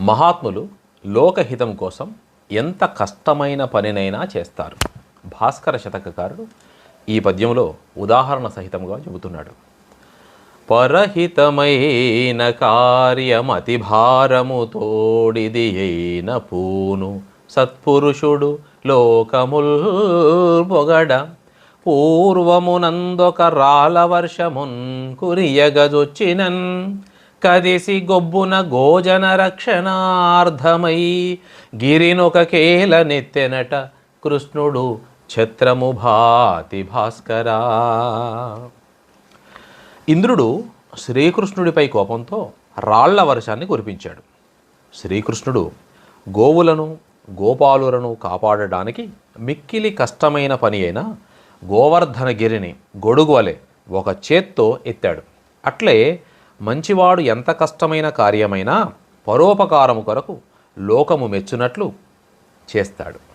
మహాత్ములు లోకహితం కోసం ఎంత కష్టమైన పనినైనా చేస్తారు. భాస్కర శతకకారుడు ఈ పద్యంలో ఉదాహరణ సహితంగా చెబుతున్నాడు. పరహితమైన కార్యమతి భారము తోడిది అయిన పూను సత్పురుషుడు లోకముల్ పొగడ పూర్వమునందొక రాల వర్షమున్ కురియగజొచ్చినన్ కదిసి గొబ్బున గోజన రక్షణార్థమై గిరినొక కేల నెత్తెనట కృష్ణుడు ఛత్రము భాతి భాస్కరా. ఇంద్రుడు శ్రీకృష్ణుడిపై కోపంతో రాళ్ళ వర్షాన్ని కురిపించాడు. శ్రీకృష్ణుడు గోవులను గోపాలులను కాపాడడానికి మిక్కిలి కష్టమైన పని అయిన గోవర్ధనగిరిని గొడుగు వలె ఒక చేత్తో ఎత్తాడు. అట్లే మంచివాడు ఎంత కష్టమైన కార్యమైనా పరోపకారము కొరకు లోకము మెచ్చునట్లు చేస్తాడు.